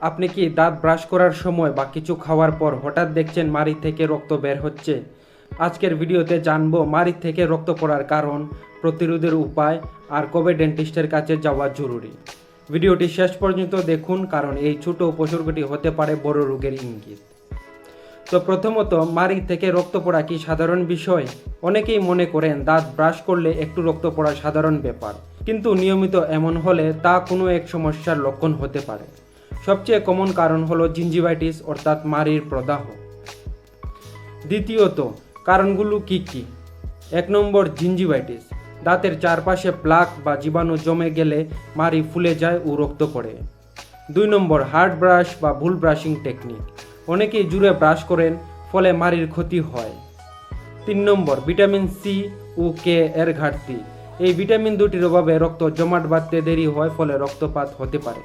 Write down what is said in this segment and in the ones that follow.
আপনি কি দাঁত ব্রাশ করার সময় বা কিছু খাওয়ার পর হঠাৎ দেখছেন মাড়ি থেকে রক্ত বের হচ্ছে? আজকের ভিডিওতে জানব মাড়ি থেকে রক্ত পড়ার কারণ, প্রতিরোধের উপায় আর কবে ডেন্টিস্টের কাছে যাওয়া জরুরি। ভিডিওটি শেষ পর্যন্ত দেখুন কারণ এই ছোট উপসর্গটি হতে পারে বড় রোগের ইঙ্গিত। তো প্রথমত মাড়ি থেকে রক্ত পড়া কি সাধারণ বিষয়? অনেকেই মনে করেন দাঁত ব্রাশ করলে একটু রক্ত পড়া সাধারণ ব্যাপার। কিন্তু নিয়মিত এমন হলে তা কোনো এক সমস্যার লক্ষণ হতে পারে। সবচেয়ে কমন কারণ হলো জিঞ্জিভাইটিস অর্থাৎ মাড়ির প্রদাহ। দ্বিতীয়ত, কারণগুলো কি কি? এক নম্বর জিঞ্জিভাইটিস দাঁতের চারপাশে প্লাক বা জীবাণু জমে গেলে মাড়ি ফুলে যায় ও রক্ত পড়ে। দুই নম্বর হার্ড ব্রাশ বা ভুল ব্রাশিং টেকনিক অনেকেই জুড়ে ব্রাশ করেন, ফলে মাড়ির ক্ষতি হয়। তিন নম্বর ভিটামিন সি ও কে এর ঘাটতি। এই ভিটামিন দুটির অভাবে রক্ত জমাট বাঁধতে দেরি হয়, ফলে রক্তপাত হতে পারে।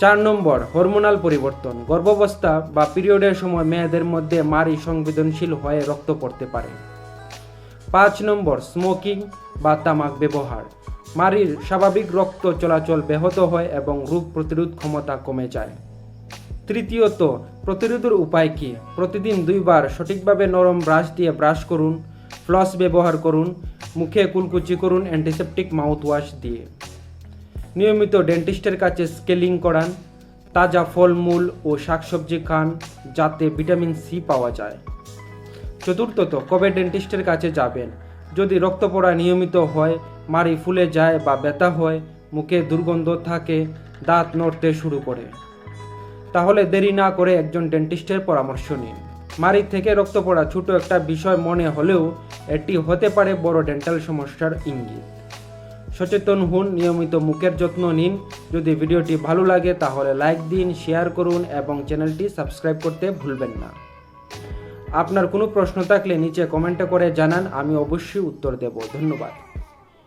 চার নম্বর হরমোনাল পরিবর্তন। গর্ভাবস্থা বা পিরিয়ডের সময় মেয়েদের মধ্যে মারি সংবেদনশীল হয়ে রক্ত পড়তে পারে। পাঁচ নম্বর স্মোকিং বা তামাক ব্যবহার। মারির স্বাভাবিক রক্ত চলাচল ব্যাহত হয় এবং রোগ প্রতিরোধ ক্ষমতা কমে যায়। তৃতীয়ত, প্রতিরোধের উপায় কী? প্রতিদিন দুইবার সঠিকভাবে নরম ব্রাশ দিয়ে ব্রাশ করুন, ফ্লস ব্যবহার করুন, মুখে কুলকুচি করুন অ্যান্টিসেপটিক মাউথওয়াশ দিয়ে। নিয়মিত ডেন্টিস্টের কাছে স্কেলিং করান, তাজা ফলমূল ও শাকসবজি খান যাতে ভিটামিন সি পাওয়া যায়। চতুর্থত, কবে ডেন্টিস্টের কাছে যাবেন? যদি রক্ত পড়া নিয়মিত হয়, মাড়ি ফুলে যায় বা ব্যথা হয়, মুখে দুর্গন্ধ থাকে, দাঁত নড়তে শুরু করে। তাহলে দেরি না করে একজন ডেন্টিস্টের পরামর্শ নিন। মাড়ি থেকে রক্ত পড়া ছোট একটা বিষয় মনে হলেও এটি হতে পারে বড় ডেন্টাল সমস্যার ইঙ্গিত। সচেতন হন, নিয়মিত মুখের যত্ন নিন। যদি ভিডিওটি ভালো লাগে, তাহলে লাইক দিন, শেয়ার করুন এবং চ্যানেলটি সাবস্ক্রাইব করতে ভুলবেন না। আপনার কোনো প্রশ্ন থাকলে নিচে কমেন্টে করে জানান, আমি অবশ্যই উত্তর দেব। ধন্যবাদ।